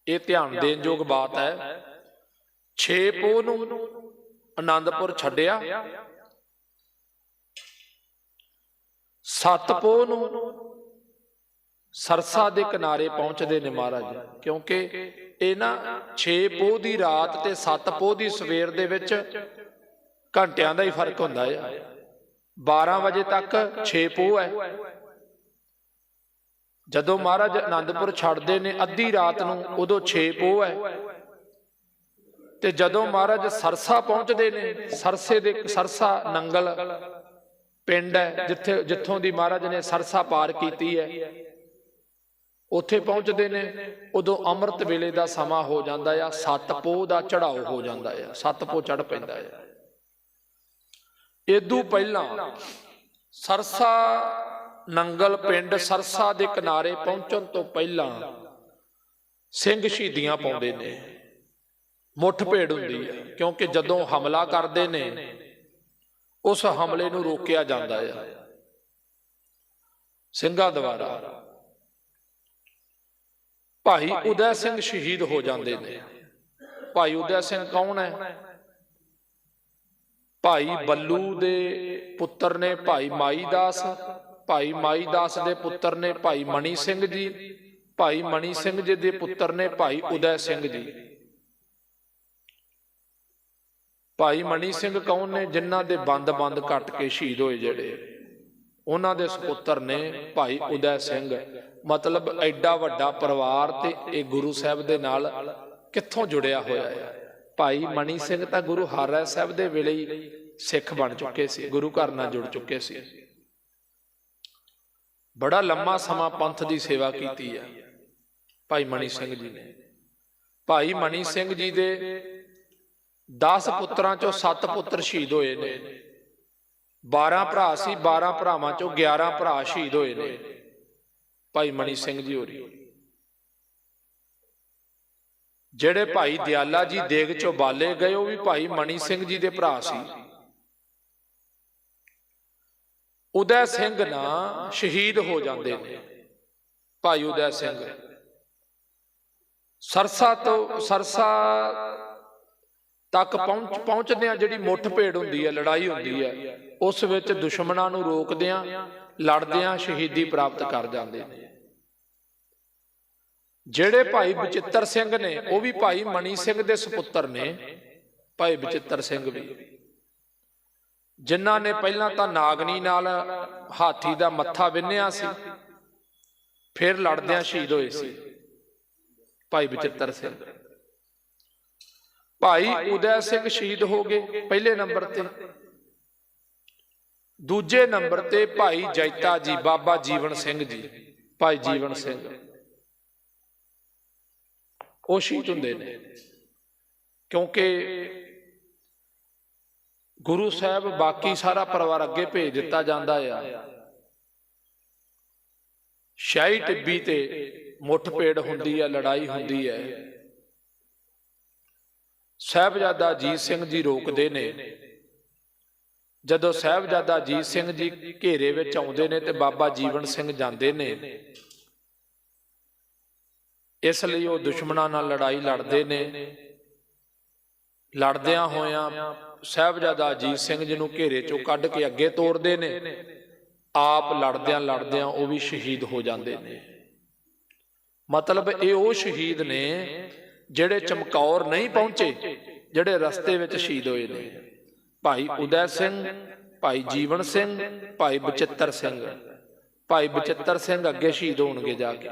ਇਹ ਧਿਆਨ ਦੇਣ ਯੋਗ ਬਾਤ ਹੈ। 6 ਪੋ ਨੂੰ ਆਨੰਦਪੁਰ ਛੱਡਿਆ। ਸਤ ਪੋ ਨੂੰ ਸਰਸਾ ਦੇ ਕਿਨਾਰੇ ਪਹੁੰਚਦੇ ਨੇ ਮਹਾਰਾਜ। ਕਿਉਂਕਿ ਇਹ ਨਾ 6 ਪੋਹ ਦੀ ਰਾਤ ਤੇ 7 ਪੋਹ ਦੀ ਸਵੇਰ ਦੇ ਵਿੱਚ ਘੰਟਿਆਂ ਦਾ ਹੀ ਫ਼ਰਕ ਹੁੰਦਾ ਹੈ 12 ਵਜੇ ਤੱਕ 6 ਪੋਹ ਹੈ। ਜਦੋਂ ਮਹਾਰਾਜ ਆਨੰਦਪੁਰ ਛੱਡਦੇ ਨੇ ਅੱਧੀ ਰਾਤ ਨੂੰ, ਉਦੋਂ 6 ਪੋਹ ਹੈ। ਤੇ ਜਦੋਂ ਮਹਾਰਾਜ ਸਰਸਾ ਪਹੁੰਚਦੇ ਨੇ, ਸਰਸੇ ਦੇ ਸਰਸਾ ਨੰਗਲ ਪਿੰਡ ਹੈ, ਜਿੱਥੇ ਜਿੱਥੋਂ ਦੀ ਮਹਾਰਾਜ ਨੇ ਸਰਸਾ ਪਾਰ ਕੀਤੀ ਹੈ। ਉੱਥੇ ਪਹੁੰਚਦੇ ਨੇ, ਉਦੋਂ ਅੰਮ੍ਰਿਤ ਵੇਲੇ ਦਾ ਸਮਾਂ ਹੋ ਜਾਂਦਾ ਆ, ਸੱਤ ਪੋਹ ਦਾ ਚੜਾਓ ਹੋ ਜਾਂਦਾ ਆ, ਸੱਤ ਪੋਹ ਚੜ ਪੈਂਦਾ ਆ। ਇਦੋਂ ਪਹਿਲਾਂ ਸਰਸਾ ਨੰਗਲ ਪਿੰਡ ਸਰਸਾ ਦੇ ਕਿਨਾਰੇ ਪਹੁੰਚਣ ਤੋਂ ਪਹਿਲਾਂ ਸਿੰਘ ਸ਼ਹੀਦੀਆਂ ਪਾਉਂਦੇ ਨੇ। ਮੁੱਠ ਭੇੜ ਹੁੰਦੀ ਹੈ ਕਿਉਂਕਿ ਜਦੋਂ ਹਮਲਾ ਕਰਦੇ ਨੇ, ਉਸ ਹਮਲੇ ਨੂੰ ਰੋਕਿਆ ਜਾਂਦਾ ਹੈ ਸਿੰਘਾਂ ਦੁਆਰਾ ਭਾਈ ਉਦੈ ਸਿੰਘ ਸ਼ਹੀਦ ਹੋ ਜਾਂਦੇ ਨੇ। ਭਾਈ ਉਦੈ ਸਿੰਘ ਕੌਣ ਹੈ? ਭਾਈ ਬੱਲੂ ਦੇ ਪੁੱਤਰ ਨੇ ਭਾਈ ਮਾਈ ਦਾਸ ਭਾਈ ਮਾਈ ਦਾਸ ਦੇ ਪੁੱਤਰ ਨੇ ਭਾਈ ਮਣੀ ਸਿੰਘ ਜੀ। ਭਾਈ ਮਣੀ ਸਿੰਘ ਜੀ ਦੇ ਪੁੱਤਰ ਨੇ ਭਾਈ ਉਦੈ ਸਿੰਘ ਜੀ। ਭਾਈ ਮਣੀ ਸਿੰਘ ਕੌਣ ਨੇ? ਜਿਨ੍ਹਾਂ ਦੇ ਬੰਦ-ਬੰਦ ਕੱਟ ਕੇ ਸ਼ਹੀਦ ਹੋਏ ਜਿਹੜੇ। ਉਹਨਾਂ ਦੇ ਸੁਪੁੱਤਰ ਨੇ ਭਾਈ ਉਦੈ ਸਿੰਘ। ਮਤਲਬ ਐਡਾ ਵੱਡਾ ਪਰਿਵਾਰ ਤੇ ਇਹ ਗੁਰੂ ਸਾਹਿਬ ਦੇ ਨਾਲ ਕਿੱਥੋਂ ਜੁੜਿਆ ਹੋਇਆ ਹੈ? ਭਾਈ ਮਣੀ ਸਿੰਘ ਤਾਂ ਗੁਰੂ ਹਰਿ ਸਾਹਿਬ ਦੇ ਵੇਲੇ ਹੀ ਸਿੱਖ ਬਣ ਚੁੱਕੇ ਸੀ, ਗੁਰੂ ਘਰ ਨਾਲ ਜੁੜ ਚੁੱਕੇ ਸੀ। ਬੜਾ ਲੰਮਾ ਸਮਾਂ ਪੰਥ ਦੀ ਸੇਵਾ ਕੀਤੀ ਹੈ ਭਾਈ ਮਣੀ ਸਿੰਘ ਜੀ ਨੇ। ਭਾਈ ਮਣੀ ਸਿੰਘ ਜੀ ਦੇ 10 ਪੁੱਤਰਾਂ ਚੋਂ 7 ਪੁੱਤਰ ਸ਼ਹੀਦ ਹੋਏ ਨੇ। 12 ਭਰਾ ਸੀ 12 ਭਰਾਵਾਂ ਚੋਂ 11 ਭਰਾ ਸ਼ਹੀਦ ਹੋਏ ਨੇ। ਭਾਈ ਮਣੀ ਸਿੰਘ ਜੀ ਹੋਰੀ। ਜਿਹੜੇ ਭਾਈ ਦਿਆਲਾ ਜੀ ਦੇਗ ਚੋਂ ਬਾਲੇ ਗਏ ਉਹ ਵੀ ਭਾਈ ਮਣੀ ਸਿੰਘ ਜੀ ਦੇ ਭਰਾ ਸੀ। ਉਦੈ ਸਿੰਘ ਨਾ ਸ਼ਹੀਦ ਹੋ ਜਾਂਦੇ ਨੇ। ਭਾਈ ਉਦੈ ਸਿੰਘ। ਸਰਸਾ ਤੋਂ ਸਰਸਾ ਤੱਕ ਪਹੁੰਚ ਪਹੁੰਚਦਿਆਂ ਜਿਹੜੀ ਮੁੱਠ ਭੇੜ ਹੁੰਦੀ ਹੈ, ਲੜਾਈ ਹੁੰਦੀ ਹੈ, ਉਸ ਵਿੱਚ ਦੁਸ਼ਮਣਾਂ ਨੂੰ ਰੋਕਦਿਆਂ ਲੜਦਿਆਂ ਸ਼ਹੀਦੀ ਪ੍ਰਾਪਤ ਕਰ ਜਾਂਦੇ ਨੇ ਜਿਹੜੇ ਭਾਈ ਬਚਿੱਤਰ ਸਿੰਘ ਨੇ, ਉਹ ਵੀ ਭਾਈ ਮਣੀ ਸਿੰਘ ਦੇ ਸੁਪੁੱਤਰ ਨੇ, ਭਾਈ ਬਚਿੱਤਰ ਸਿੰਘ ਵੀ। ਜਿਨ੍ਹਾਂ ਨੇ ਪਹਿਲਾਂ ਤਾਂ ਨਾਗਣੀ ਨਾਲ ਹਾਥੀ ਦਾ ਮੱਥਾ ਵਿੰਨਿਆ ਸੀ, ਫਿਰ ਲੜਦਿਆਂ ਸ਼ਹੀਦ ਹੋਏ ਸੀ, ਭਾਈ ਬਚਿੱਤਰ ਸਿੰਘ। ਭਾਈ ਉਦੈ ਸਿੰਘ ਸ਼ਹੀਦ ਹੋ ਗਏ, ਪਹਿਲੇ ਨੰਬਰ ਤੇ। ਦੂਜੇ ਨੰਬਰ ਤੇ ਭਾਈ ਜੈਤਾ ਜੀ, ਬਾਬਾ ਜੀਵਨ ਸਿੰਘ ਜੀ, ਭਾਈ ਜੀਵਨ ਸਿੰਘ। ਉਹ ਸ਼ਹੀਦ ਹੁੰਦੇ ਨੇ। ਕਿਉਂਕਿ ਗੁਰੂ ਸਾਹਿਬ ਬਾਕੀ ਸਾਰਾ ਪਰਿਵਾਰ ਅੱਗੇ ਭੇਜ ਦਿੱਤਾ ਜਾਂਦਾ ਆ। ਸ਼ਾਹੀ ਟਿੱਬੀ ਤੇ ਮੁੱਠ ਪੇੜ ਹੁੰਦੀ ਹੈ ਲੜਾਈ ਹੁੰਦੀ ਹੈ ਸਾਹਿਬਜ਼ਾਦਾ ਅਜੀਤ ਸਿੰਘ ਜੀ ਰੋਕਦੇ ਨੇ। ਜਦੋਂ ਸਾਹਿਬਜ਼ਾਦਾ ਅਜੀਤ ਸਿੰਘ ਜੀ ਘੇਰੇ ਵਿੱਚ ਆਉਂਦੇ ਨੇ ਤੇ ਬਾਬਾ ਜੀਵਨ ਸਿੰਘ ਜਾਂਦੇ ਨੇ, ਇਸ ਲਈ ਉਹ ਦੁਸ਼ਮਣਾਂ ਨਾਲ ਲੜਾਈ ਲੜਦੇ ਨੇ। ਲੜਦਿਆਂ ਹੋਇਆਂ ਸਾਹਿਬਜ਼ਾਦਾ ਅਜੀਤ ਸਿੰਘ ਜੀ ਨੂੰ ਘੇਰੇ ਚੋਂ ਕੱਢ ਕੇ ਅੱਗੇ ਤੋਰਦੇ ਨੇ। ਆਪ ਲੜਦਿਆਂ ਲੜਦਿਆਂ ਉਹ ਵੀ ਸ਼ਹੀਦ ਹੋ ਜਾਂਦੇ ਨੇ। ਮਤਲਬ ਇਹ ਉਹ ਸ਼ਹੀਦ ਨੇ ਜਿਹੜੇ ਚਮਕੌਰ ਨਹੀਂ ਪਹੁੰਚੇ ਜਿਹੜੇ ਰਸਤੇ ਵਿੱਚ ਸ਼ਹੀਦ ਹੋਏ ਨੇ। ਭਾਈ ਉਦੈ ਸਿੰਘ ਭਾਈ ਜੀਵਨ ਸਿੰਘ ਭਾਈ ਬਚਿੱਤਰ ਸਿੰਘ। ਭਾਈ ਬਚਿੱਤਰ ਸਿੰਘ ਅੱਗੇ ਸ਼ਹੀਦ ਹੋਣਗੇ ਜਾ ਕੇ।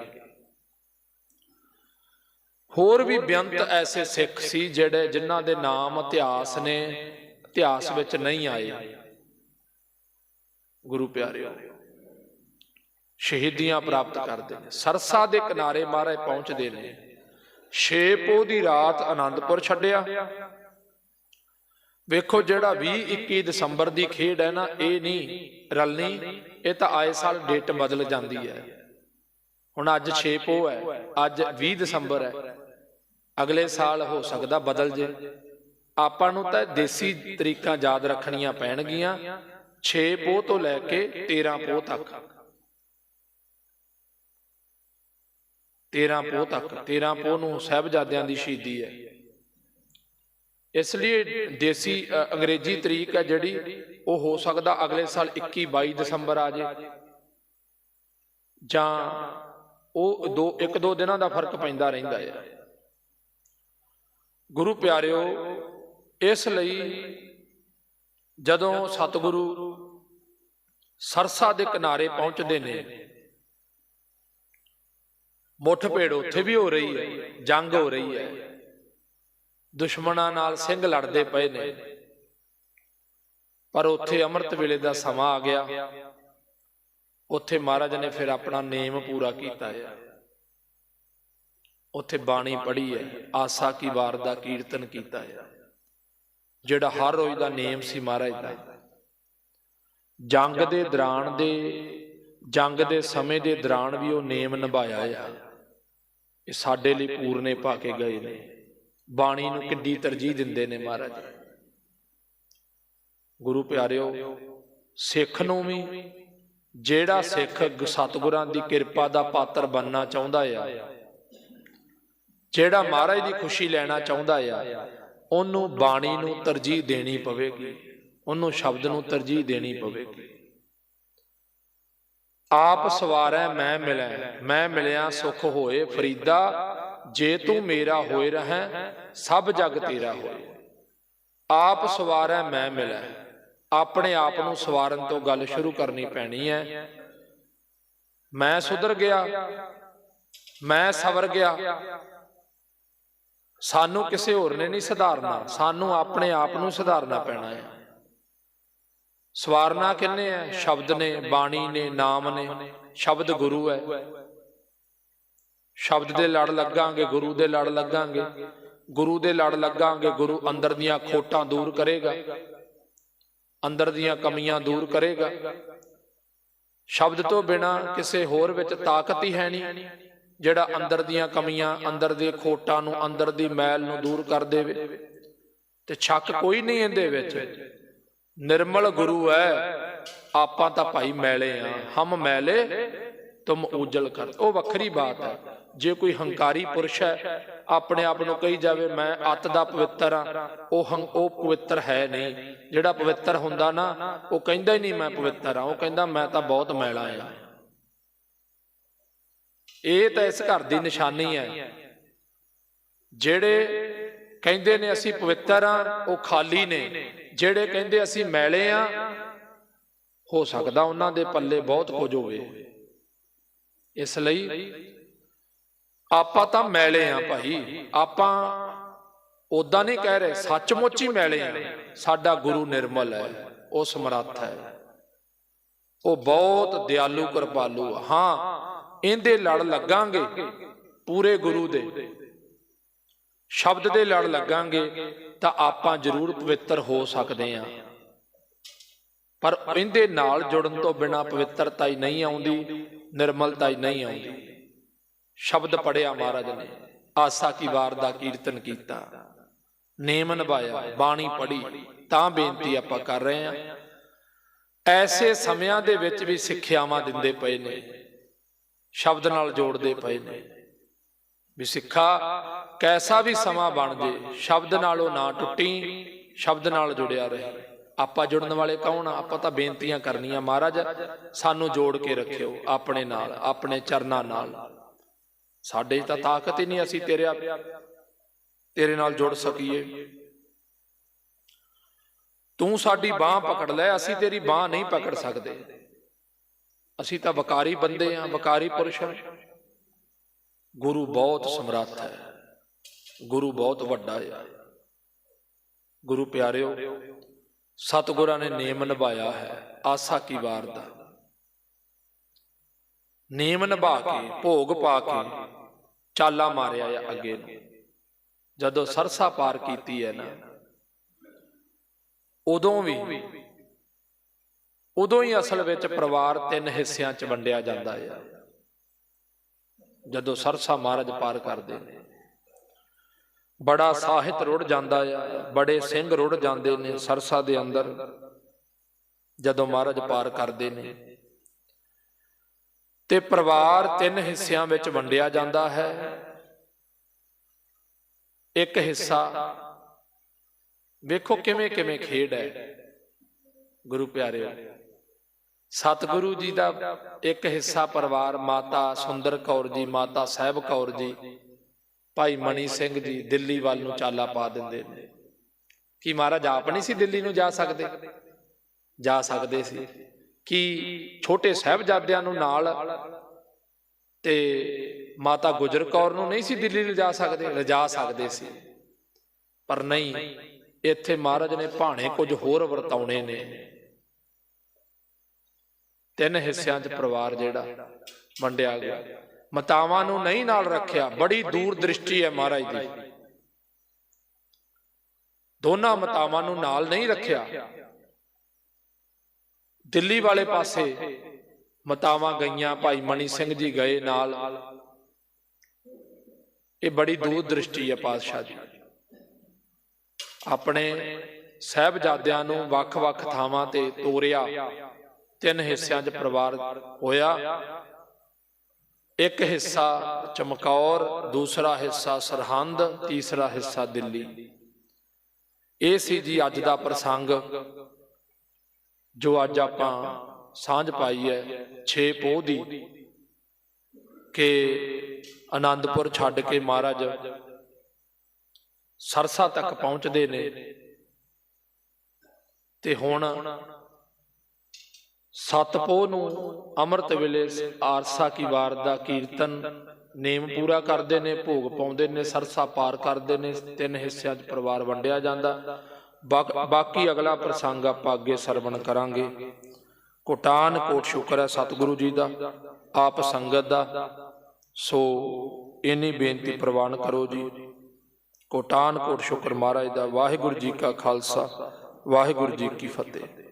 ਹੋਰ ਵੀ ਬੇਅੰਤ ਐਸੇ ਸਿੱਖ ਸੀ ਜਿਹੜੇ ਜਿਨ੍ਹਾਂ ਦੇ ਨਾਮ ਇਤਿਹਾਸ ਨੇ ਇਤਿਹਾਸ ਵਿੱਚ ਨਹੀਂ ਆਏ। ਗੁਰੂ ਪਿਆਰਿਓ ਸ਼ਹੀਦੀਆਂ ਪ੍ਰਾਪਤ ਕਰਦੇ ਨੇ। ਸਰਸਾ ਦੇ ਕਿਨਾਰੇ ਮਹਾਰਾਜ ਪਹੁੰਚਦੇ ਨੇ। ਛੇ ਪੋਹ ਦੀ ਰਾਤ ਆਨੰਦਪੁਰ ਛੱਡਿਆ। ਵੇਖੋ ਜਿਹੜਾ 20 21 ਦਸੰਬਰ ਦੀ ਖੇਡ ਹੈ ਨਾ, ਇਹ ਨਹੀਂ, ਰਲਣੀ, ਇਹ ਤਾਂ ਆਏ ਸਾਲ ਡੇਟ ਬਦਲ ਜਾਂਦੀ ਹੈ। ਹੁਣ ਅੱਜ 6 ਪੋਹ ਹੈ, ਅੱਜ 20 ਦਸੰਬਰ ਹੈ। ਅਗਲੇ ਸਾਲ ਹੋ ਸਕਦਾ ਬਦਲ ਜੇ। ਆਪਾਂ ਨੂੰ ਤਾਂ ਦੇਸੀ ਤਰੀਕਾਂ ਯਾਦ ਰੱਖਣੀਆਂ ਪੈਣਗੀਆਂ 6 ਪੋਹ ਤੋਂ ਲੈ ਕੇ 13 ਪੋਹ ਤੱਕ। 13 ਪੋਹ ਤੱਕ 13 ਪੋਹ ਨੂੰ ਸਹਿਬਜ਼ਾਦਿਆਂ ਦੀ ਸ਼ਹੀਦੀ ਹੈ। ਇਸ ਲਈ ਦੇਸੀ ਅੰਗਰੇਜ਼ੀ ਤਰੀਕ ਹੈ ਜਿਹੜੀ ਉਹ ਹੋ ਸਕਦਾ ਅਗਲੇ ਸਾਲ 21 22 ਦਸੰਬਰ ਆ ਜੇ। ਜਾਂ। ਉਹ ਦੋ ਇੱਕ ਦੋ ਦਿਨਾਂ ਦਾ ਫ਼ਰਕ ਪੈਂਦਾ ਰਹਿੰਦਾ ਹੈ। ਗੁਰੂ ਪਿਆਰਿਓ ਇਸ ਲਈ ਜਦੋਂ ਸਤਿਗੁਰੂ ਸਰਸਾ ਦੇ ਕਿਨਾਰੇ ਪਹੁੰਚਦੇ ਨੇ ਮੁੱਠ ਭੇੜ ਉੱਥੇ ਵੀ ਹੋ ਰਹੀ ਹੈ ਜੰਗ ਹੋ ਰਹੀ ਹੈ ਦੁਸ਼ਮਣਾਂ ਨਾਲ ਸਿੰਘ ਲੜਦੇ ਪਏ ਨੇ। ਪਰ ਉੱਥੇ ਅੰਮ੍ਰਿਤ ਵੇਲੇ ਦਾ ਸਮਾਂ ਆ ਗਿਆ। ਉੱਥੇ ਮਹਾਰਾਜ ਨੇ ਫਿਰ ਆਪਣਾ ਨੇਮ ਪੂਰਾ ਕੀਤਾ ਹੈ। ਉੱਥੇ ਬਾਣੀ ਪੜ੍ਹੀ ਹੈ ਆਸਾ ਕੀ ਵਾਰ ਦਾ ਕੀਰਤਨ ਕੀਤਾ ਹੈ। ਜਿਹੜਾ ਹਰ ਰੋਜ਼ ਦਾ ਨੇਮ ਸੀ ਮਹਾਰਾਜ ਦਾ। ਜੰਗ ਦੇ ਦੌਰਾਨ ਦੇ ਜੰਗ ਦੇ ਸਮੇਂ ਦੇ ਦੌਰਾਨ ਵੀ ਉਹ ਨੇਮ ਨਿਭਾਇਆ ਹੈ। ਇਹ ਸਾਡੇ ਲਈ ਪੂਰਨੇ ਪਾ ਕੇ ਗਏ ਨੇ। ਬਾਣੀ ਨੂੰ ਕਿੱਡੀ ਤਰਜੀਹ ਦਿੰਦੇ ਨੇ ਮਹਾਰਾਜ। ਗੁਰੂ ਪਿਆਰਿਓ ਸਿੱਖ ਨੂੰ ਵੀ ਜਿਹੜਾ ਸਿੱਖ ਸਤਿਗੁਰਾਂ ਦੀ ਕਿਰਪਾ ਦਾ ਪਾਤਰ ਬਣਨਾ ਚਾਹੁੰਦਾ ਆ। ਜਿਹੜਾ ਮਹਾਰਾਜ ਦੀ ਖੁਸ਼ੀ ਲੈਣਾ ਚਾਹੁੰਦਾ ਆ ਉਹਨੂੰ ਬਾਣੀ ਨੂੰ ਤਰਜੀਹ ਦੇਣੀ ਪਵੇਗੀ। ਉਹਨੂੰ ਸ਼ਬਦ ਨੂੰ ਤਰਜੀਹ ਦੇਣੀ ਪਵੇਗੀ। ਆਪ ਸਵਾਰੈ, ਮੈਂ ਮਿਲੈ। ਮੈਂ ਮਿਲਿਆ, ਸੁਖ ਹੋਏ, ਫਰੀਦਾ। ਜੇ ਤੂੰ ਮੇਰਾ ਹੋਏ ਰਹੈ, ਸਭ ਜਗ ਤੇਰਾ ਹੋਏ। ਆਪ ਸਵਾਰੈ, ਮੈਂ ਮਿਲੈ। ਆਪਣੇ ਆਪ ਨੂੰ ਸਵਾਰਨ ਤੋਂ ਗੱਲ ਸ਼ੁਰੂ ਕਰਨੀ ਪੈਣੀ ਹੈ ਮੈਂ ਸੁਧਰ ਗਿਆ। ਮੈਂ ਸਵਰ ਗਿਆ। ਸਾਨੂੰ ਕਿਸੇ ਹੋਰ ਨੇ ਨਹੀਂ ਸੁਧਾਰਨਾ। ਸਾਨੂੰ ਆਪਣੇ ਆਪ ਨੂੰ ਸੁਧਾਰਨਾ ਪੈਣਾ ਹੈ ਸਵਾਰਨਾ ਕਿੰਨੇ ਹੈ ਸ਼ਬਦ ਨੇ ਬਾਣੀ ਨੇ ਨਾਮ ਨੇ। ਸ਼ਬਦ ਗੁਰੂ ਹੈ। ਸ਼ਬਦ ਦੇ ਲੜ ਲੱਗਾਂਗੇ ਗੁਰੂ ਦੇ ਲੜ ਲੱਗਾਂਗੇ। ਗੁਰੂ ਦੇ ਲੜ ਲੱਗਾਂਗੇ ਗੁਰੂ ਅੰਦਰ ਦੀਆਂ ਖੋਟਾਂ ਦੂਰ ਕਰੇਗਾ। ਅੰਦਰ ਦੀਆਂ ਕਮੀਆਂ ਦੂਰ ਕਰੇਗਾ। ਸ਼ਬਦ ਤੋਂ ਬਿਨਾ ਕਿਸੇ ਹੋਰ ਵਿੱਚ ਤਾਕਤ ਹੀ ਹੈ ਨਹੀਂ। ਜਿਹੜਾ ਅੰਦਰ ਦੀਆਂ ਕਮੀਆਂ ਅੰਦਰ ਦੇ ਖੋਟਾਂ ਨੂੰ ਅੰਦਰ ਦੀ ਮੈਲ ਨੂੰ ਦੂਰ ਕਰ ਦੇਵੇ। ਤੇ ਸ਼ੱਕ ਕੋਈ ਨਹੀਂ ਇਹਦੇ ਵਿੱਚ। ਨਿਰਮਲ ਗੁਰੂ ਹੈ ਆਪਾਂ ਤਾਂ ਭਾਈ ਮੈਲੇ ਆ। ਹਮ ਮੈਲੇ, ਤੁਮ ਉਜਲ ਕਰ। ਉਹ ਵੱਖਰੀ ਬਾਤ ਹੈ ਜੇ ਕੋਈ ਹੰਕਾਰੀ ਪੁਰਸ਼ ਹੈ ਆਪਣੇ ਆਪ ਨੂੰ ਕਹੀ ਜਾਵੇ, ਮੈਂ ਅਤ ਦਾ ਪਵਿੱਤਰ ਆ। ਉਹ ਹੰ, ਉਹ ਪਵਿੱਤਰ ਹੈ ਨਹੀਂ। ਜਿਹੜਾ ਪਵਿੱਤਰ ਹੁੰਦਾ ਨਾ, ਉਹ ਕਹਿੰਦਾ ਹੀ ਨਹੀਂ ਮੈਂ ਪਵਿੱਤਰ ਆ। ਉਹ ਕਹਿੰਦਾ ਮੈਂ ਤਾਂ ਬਹੁਤ ਮੈਲਾ ਆ। ਇਹ ਤਾਂ ਇਸ ਘਰ ਦੀ ਨਿਸ਼ਾਨੀ ਹੈ ਜਿਹੜੇ ਕਹਿੰਦੇ ਨੇ ਅਸੀਂ ਪਵਿੱਤਰ ਆ, ਉਹ ਖਾਲੀ ਨੇ। ਜਿਹੜੇ ਕਹਿੰਦੇ ਅਸੀਂ ਮੈਲੇ ਆ, ਹੋ ਸਕਦਾ ਉਹਨਾਂ ਦੇ ਪੱਲੇ ਬਹੁਤ ਕੁਝ ਹੋਵੇ। ਇਸ ਲਈ ਆਪਾਂ ਤਾਂ ਮੈਲੇ ਆ ਭਾਈ। ਆਪਾਂ ਉਦਾਂ ਨਹੀਂ ਕਹਿ ਰਹੇ, ਸੱਚਮੁੱਚ ਹੀ ਮੈਲੇ ਆ। ਸਾਡਾ ਗੁਰੂ ਨਿਰਮਲ ਹੈ, ਉਹ ਸਮਰੱਥ ਹੈ। ਉਹ ਬਹੁਤ ਦਿਆਲੂ, ਕਿਰਪਾਲੂ ਹਾਂ, ਇਹਦੇ ਲੜ ਲੱਗਾਂਗੇ ਪੂਰੇ ਗੁਰੂ ਦੇ। ਸ਼ਬਦ ਦੇ ਲੜ ਲੱਗਾਂਗੇ ਤਾਂ ਆਪਾਂ ਜ਼ਰੂਰ ਪਵਿੱਤਰ ਹੋ ਸਕਦੇ ਹਾਂ। ਪਰ ਇਹਦੇ ਨਾਲ ਜੁੜਨ ਤੋਂ ਬਿਨਾ ਪਵਿੱਤਰਤਾ ਹੀ ਨਹੀਂ ਆਉਂਦੀ, ਨਿਰਮਲਤਾ ਹੀ ਨਹੀਂ ਆਉਂਦੀ। ਸ਼ਬਦ ਪੜਿਆ ਮਹਾਰਾਜ ਨੇ, ਆਸਾ ਕੀ ਵਾਰ ਦਾ ਕੀਰਤਨ ਕੀਤਾ। ਨੇਮ ਨਿਭਾਇਆ, ਬਾਣੀ ਪੜੀ ਤਾਂ ਬੇਨਤੀ ਆਪਾਂ ਕਰ ਰਹੇ ਹਾਂ। ਐਸੇ ਸਮਿਆਂ ਦੇ ਵਿੱਚ ਵੀ ਸਿੱਖਿਆਵਾਂ ਦਿੰਦੇ ਪਏ ਨੇ, ਸ਼ਬਦ ਨਾਲ ਜੋੜਦੇ ਪਏ ਨੇ। ਵੀ ਸਿੱਖਾ, ਕੈਸਾ ਵੀ ਸਮਾਂ ਬਣ ਜੇ, ਸ਼ਬਦ ਨਾਲੋਂ ਨਾ ਟੁੱਟੀ, ਸ਼ਬਦ ਨਾਲ ਜੁੜਿਆ ਰਹੇ। ਆਪਾਂ ਜੁੜਨ ਵਾਲੇ ਕੌਣ ਆ? ਆਪਾਂ ਤਾਂ ਬੇਨਤੀਆਂ ਕਰਨੀਆਂ, ਮਹਾਰਾਜ, ਸਾਨੂੰ ਜੋੜ ਕੇ ਰੱਖਿਓ, ਆਪਣੇ ਨਾਲ, ਆਪਣੇ ਚਰਨਾਂ ਨਾਲ। ਸਾਡੇ ਤਾਂ ਤਾਕਤ ਹੀ ਨਹੀਂ ਅਸੀਂ ਤੇਰੇ ਤੇਰੇ ਨਾਲ ਜੁੜ ਸਕੀਏ। ਤੂੰ ਸਾਡੀ ਬਾਹ ਪਕੜ ਲੈ, ਅਸੀਂ ਤੇਰੀ ਬਾਹ ਨਹੀਂ ਪਕੜ ਸਕਦੇ। ਅਸੀਂ ਤਾਂ ਵਕਾਰੀ ਬੰਦੇ ਆ, ਵਕਾਰੀ ਪੁਰਸ਼ ਆ। ਗੁਰੂ ਬਹੁਤ ਸਮਰੱਥ ਹੈ। ਗੁਰੂ ਬਹੁਤ ਵੱਡਾ ਹੈ। ਗੁਰੂ ਪਿਆਰਿਓ ਸਤਿਗੁਰਾਂ ਨੇ ਨੇਮ ਨਿਭਾਇਆ ਹੈ। ਆਸਾ ਕੀ ਵਾਰ ਦਾ। ਨੇਮ ਨਿਭਾ ਕੇ ਭੋਗ ਪਾ ਕੇ ਚਾਲਾ ਮਾਰਿਆ ਆ ਅੱਗੇ ਨੂੰ। ਜਦੋਂ ਸਰਸਾ ਪਾਰ ਕੀਤੀ ਹੈ ਨਾ ਉਦੋਂ ਵੀ ਉਦੋਂ ਹੀ ਅਸਲ ਵਿੱਚ ਪਰਿਵਾਰ ਤਿੰਨ ਹਿੱਸਿਆਂ 'ਚ ਵੰਡਿਆ ਜਾਂਦਾ ਹੈ। ਜਦੋਂ ਸਰਸਾ ਮਹਾਰਾਜ ਪਾਰ ਕਰਦੇ ਨੇ। ਬੜਾ ਸਾਹਿਤ ਰੁੜ ਜਾਂਦਾ ਆ ਬੜੇ ਸਿੰਘ ਰੁੜ ਜਾਂਦੇ ਨੇ ਸਰਸਾ ਦੇ ਅੰਦਰ। ਜਦੋਂ ਮਹਾਰਾਜ ਪਾਰ ਕਰਦੇ ਨੇ। ਤੇ ਪਰਿਵਾਰ ਤਿੰਨ ਹਿੱਸਿਆਂ ਵਿੱਚ ਵੰਡਿਆ ਜਾਂਦਾ ਹੈ। ਇੱਕ ਹਿੱਸਾ ਵੇਖੋ ਕਿਵੇਂ ਕਿਵੇਂ ਖੇਡ ਹੈ। ਗੁਰੂ ਪਿਆਰਿਓ ਸਤਿਗੁਰੂ ਜੀ ਦਾ ਇੱਕ ਹਿੱਸਾ ਪਰਿਵਾਰ ਮਾਤਾ ਸੁੰਦਰ ਕੌਰ ਜੀ, ਮਾਤਾ ਸਾਹਿਬ ਕੌਰ ਜੀ, ਭਾਈ ਮਣੀ ਸਿੰਘ ਜੀ ਦਿੱਲੀ ਵੱਲ ਨੂੰ ਚਾਲਾ ਪਾ ਦਿੰਦੇ ਨੇ। ਕੀ ਮਹਾਰਾਜ ਆਪ ਨਹੀਂ ਸੀ ਦਿੱਲੀ ਨੂੰ ਜਾ ਸਕਦੇ? ਜਾ ਸਕਦੇ ਸੀ। ਕਿ ਛੋਟੇ ਸਾਹਿਬਜ਼ਾਦਿਆਂ ਨੂੰ ਨਾਲ ਤੇ ਮਾਤਾ ਗੁਜਰ ਕੌਰ ਨੂੰ ਨਹੀਂ ਸੀ ਦਿੱਲੀ ਲਿਜਾ ਸਕਦੇ? ਲਿਜਾ ਸਕਦੇ ਸੀ। ਪਰ ਨਹੀਂ, ਇੱਥੇ ਮਹਾਰਾਜ ਨੇ ਭਾਣੇ ਕੁਝ ਹੋਰ ਵਰਤਾਉਣੇ ਨੇ। ਤਿੰਨ ਹਿੱਸਿਆਂ 'ਚ ਪਰਿਵਾਰ ਜਿਹੜਾ ਵੰਡਿਆ ਗਿਆ। ਮਤਾਵਾਂ ਨੂੰ ਨਹੀਂ ਨਾਲ ਰੱਖਿਆ, ਬੜੀ ਦੂਰ ਦ੍ਰਿਸ਼ਟੀ ਹੈ ਮਹਾਰਾਜ ਦੀ। ਦੋਨਾਂ ਮਤਾਵਾਂ ਨੂੰ ਨਾਲ ਨਹੀਂ ਰੱਖਿਆ। ਦਿੱਲੀ ਵਾਲੇ ਪਾਸੇ ਮਤਾਵਾਂ ਗਈਆਂ, ਭਾਈ ਮਣੀ ਸਿੰਘ ਜੀ ਗਏ ਨਾਲ। ਇਹ ਬੜੀ ਦੂਰ ਦ੍ਰਿਸ਼ਟੀ ਹੈ ਪਾਤਸ਼ਾਹ ਜੀ ਆਪਣੇ ਸਹਿਬਜ਼ਾਦਿਆਂ ਨੂੰ ਵੱਖ-ਵੱਖ ਥਾਵਾਂ ਤੇ ਤੋਰਿਆ। ਤਿੰਨ ਹਿੱਸਿਆਂ 'ਚ ਪਰਿਵਾਰ ਹੋਇਆ। ਇੱਕ ਹਿੱਸਾ ਚਮਕੌਰ, ਦੂਸਰਾ ਹਿੱਸਾ ਸਰਹੰਦ, ਤੀਸਰਾ ਹਿੱਸਾ ਦਿੱਲੀ। ਇਹ ਸੀ ਜੀ ਅੱਜ ਦਾ ਪ੍ਰਸੰਗ, ਜੋ ਅੱਜ ਆਪਾਂ ਸਾਂਝ ਪਾਈ ਹੈ 6 ਪੋਹ ਦੀ, ਕਿ ਆਨੰਦਪੁਰ ਛੱਡ ਕੇ ਮਹਾਰਾਜ ਸਰਸਾ ਤੱਕ ਪਹੁੰਚਦੇ ਨੇ। ਤੇ ਹੁਣ ਸਤਪੋ ਨੂੰ ਅੰਮ੍ਰਿਤ ਵੇਲੇ ਆਰਸਾ ਕੀ ਵਾਰ ਦਾ ਕੀਰਤਨ, ਨੇਮ ਪੂਰਾ ਕਰਦੇ ਨੇ, ਭੋਗ ਪਾਉਂਦੇ ਨੇ, ਸਰਸਾ ਪਾਰ ਕਰਦੇ ਨੇ, ਤਿੰਨ ਹਿੱਸਿਆਂ 'ਚ ਪਰਿਵਾਰ ਵੰਡਿਆ ਜਾਂਦਾ। ਬਾਕ- ਬਾਕੀ ਅਗਲਾ ਪ੍ਰਸੰਗ ਆਪਾਂ ਅੱਗੇ ਸਰਵਣ ਕਰਾਂਗੇ। ਕੋਟਾਨ ਕੋਟ ਸ਼ੁਕਰ ਹੈ ਸਤਿਗੁਰੂ ਜੀ ਦਾ, ਆਪ ਸੰਗਤ ਦਾ। ਸੋ ਇਨੀ ਬੇਨਤੀ ਪ੍ਰਵਾਨ ਕਰੋ ਜੀ। ਕੋਟਾਨ ਕੋਟ ਸ਼ੁਕਰ ਮਹਾਰਾਜ ਦਾ। ਵਾਹਿਗੁਰੂ ਜੀ ਕਾ ਖਾਲਸਾ, ਵਾਹਿਗੁਰੂ ਜੀ ਕੀ ਫਤਿਹ।